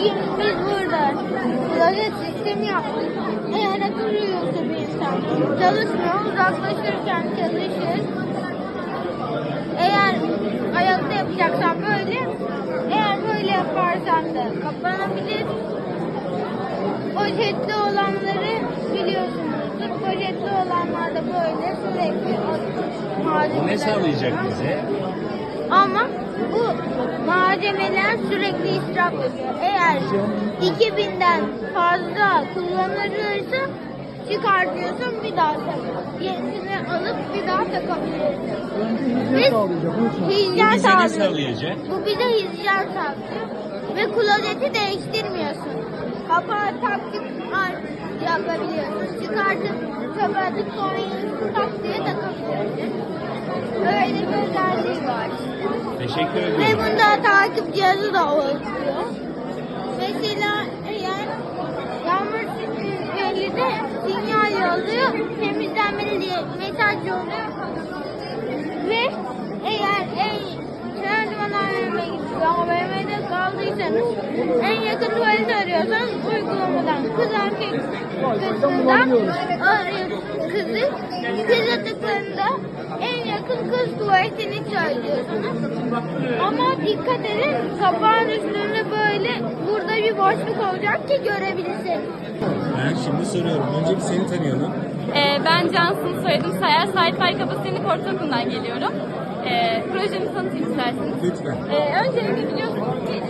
günümüz burada. Lolet sistemi yaptık. Eğer akıl bir insan çalışmıyor, uzaklaşırken çalışır. Eğer ayakta yapacaksan böyle, eğer böyle yaparsan da kapanabilir. Poşetli olanları biliyorsunuzdur. Poşetli olanlar da böyle sürekli mağdur. Ne sağlayacak bize? Ama bu malzemeler sürekli israf ediyor. Eğer 2000'den fazla kullanılırsa çıkartıyorsun bir daha tak. Yenisini alıp bir daha takabilirsin. Biz Bu hijyen bize ne sağlayacak? Bu bize hijyen sağlıyor. Ve klozeti değiştirmiyorsun. Kapağı taktık yapabiliyorsun. Çıkartıp çöpe atıp sonra yenisini tak diye takabiliyorsun. Öyle bir özelliği var. Teşekkür Ve ediyorum. bunda takip cihazı da oluyor. Mesela eğer yağmur şüpheli de sinyal yolluyor, temizlenmeli diye mesaj yolluyor. Ve eğer gidip AVM'de kaldıysanız en yakın tuvaleti arıyorsanız uygulamadan kız erkek kısmından arıyor kızı. Kıza tıkladığında en yakın kız tuvaletini söylüyorsunuz. Ama dikkat edin kapağın üstünde böyle burada bir boşluk olacak ki görebilirsiniz. Ben şimdi soruyorum. Önce bir seni tanıyalım. Ee, ben Cansın, soyadım Sayar. Sait Faik Abaseni Ortaokulu'ndan geliyorum. Ee, projemi tanıtayım isterseniz. Lütfen. Ee, öncelikle biliyorsunuz ki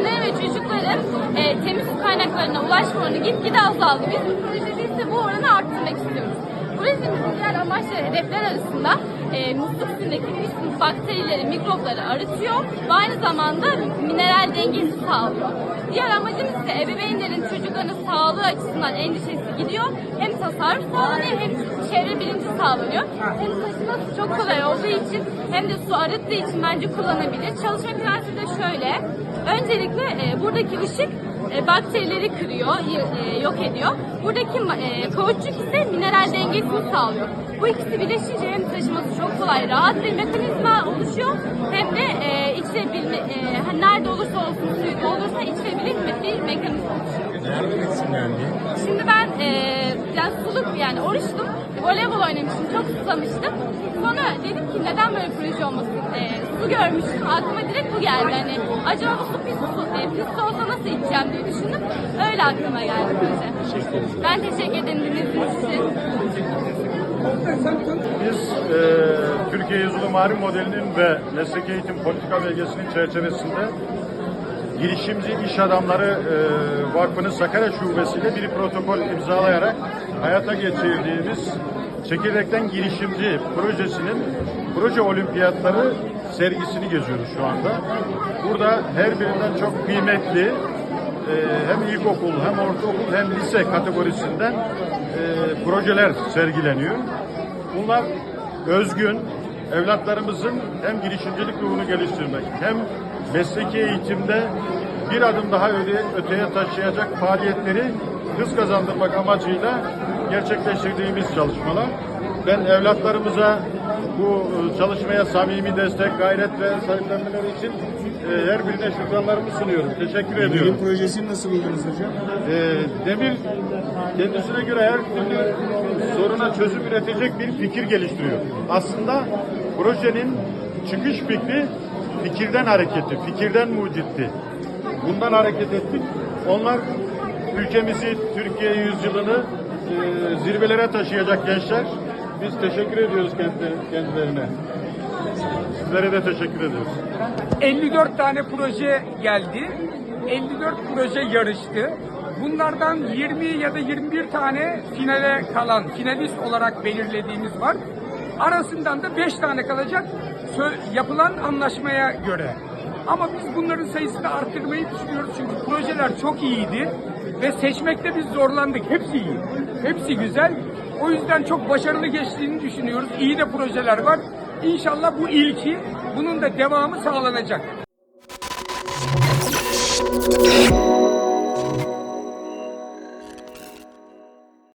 e, ve çocukların e, temiz su kaynaklarına ulaşma oranı gitgide azaldı. Biz bu projede ise bu oranı arttırmak istiyoruz. Projemizin diğer amaç ve hedefler arasında e, musluk suyundaki pis bakterileri, mikropları arıtıyor ve aynı zamanda mineral dengesi sağlıyor. Diğer amacımız ise ebeveynlerin çocuklarının sağlığı açısından endişesi gidiyor. Hem tasarruf sağlanıyor hem çevre bilinci sağlanıyor. Hem taşıması çok kolay olduğu için hem de su arıttığı için bence kullanabilir. Çalışma prensibi de şöyle. Öncelikle e, buradaki ışık e, bakterileri kırıyor, e, yok ediyor. Buradaki e, kauçuk ise mineral dengesini sağlıyor. Bu ikisi birleşince hem taşıması çok kolay, rahat bir mekanizma oluşuyor hem de e, içilebilme, e, hani nerede olursa olsun suyu doldursa içilebilir bir mekanizma oluşuyor. Nereden etsinlendi? Şimdi ben e, yani suluk yani oruçtum. Voleybol oynamıştım. Çok susamıştım. Sonra dedim ki neden böyle proje olmasın? E, su görmüştüm. Aklıma direkt bu geldi. Hani acaba bu su pis, su, e, pis olsa nasıl içeceğim diye düşündüm. Öyle aklıma geldi proje. Ben teşekkür ederim dinlediğiniz için. Biz e, Türkiye Yazılı Marif Modeli'nin ve Meslek Eğitim Politika Belgesi'nin çerçevesinde girişimci iş adamları e, Vakfı'nın Sakarya Şubesi'yle bir protokol imzalayarak hayata geçirdiğimiz Çekirdekten Girişimci projesinin proje olimpiyatları sergisini geziyoruz şu anda. Burada her birinden çok kıymetli e, hem ilkokul hem ortaokul hem lise kategorisinden e, projeler sergileniyor. Bunlar özgün, evlatlarımızın hem girişimcilik ruhunu geliştirmek hem mesleki eğitimde bir adım daha öte, öteye taşıyacak faaliyetleri hız kazandırmak amacıyla gerçekleştirdiğimiz çalışmalar. Ben evlatlarımıza bu e, çalışmaya samimi destek, gayret ve sahiplenmeleri için e, her birine şükranlarımı sunuyorum. Teşekkür ediyorum. Bilim projesini nasıl buldunuz hocam? Ee, Demir kendisine göre her türlü soruna çözüm üretecek bir fikir geliştiriyor. Aslında projenin çıkış fikri fikirden hareketli, fikirden mucitti. Bundan hareket ettik. Onlar ülkemizi, Türkiye yüzyılını e, zirvelere taşıyacak gençler. Biz teşekkür ediyoruz kendi- kendilerine. Sizlere de teşekkür ediyoruz. 54 tane proje geldi. 54 proje yarıştı. Bunlardan 20 ya da 21 tane finale kalan, finalist olarak belirlediğimiz var. Arasından da beş tane kalacak yapılan anlaşmaya göre. Ama biz bunların sayısını arttırmayı düşünüyoruz çünkü projeler çok iyiydi ve seçmekte biz zorlandık. Hepsi iyi, hepsi güzel. O yüzden çok başarılı geçtiğini düşünüyoruz. İyi de projeler var. İnşallah bu ilki, bunun da devamı sağlanacak.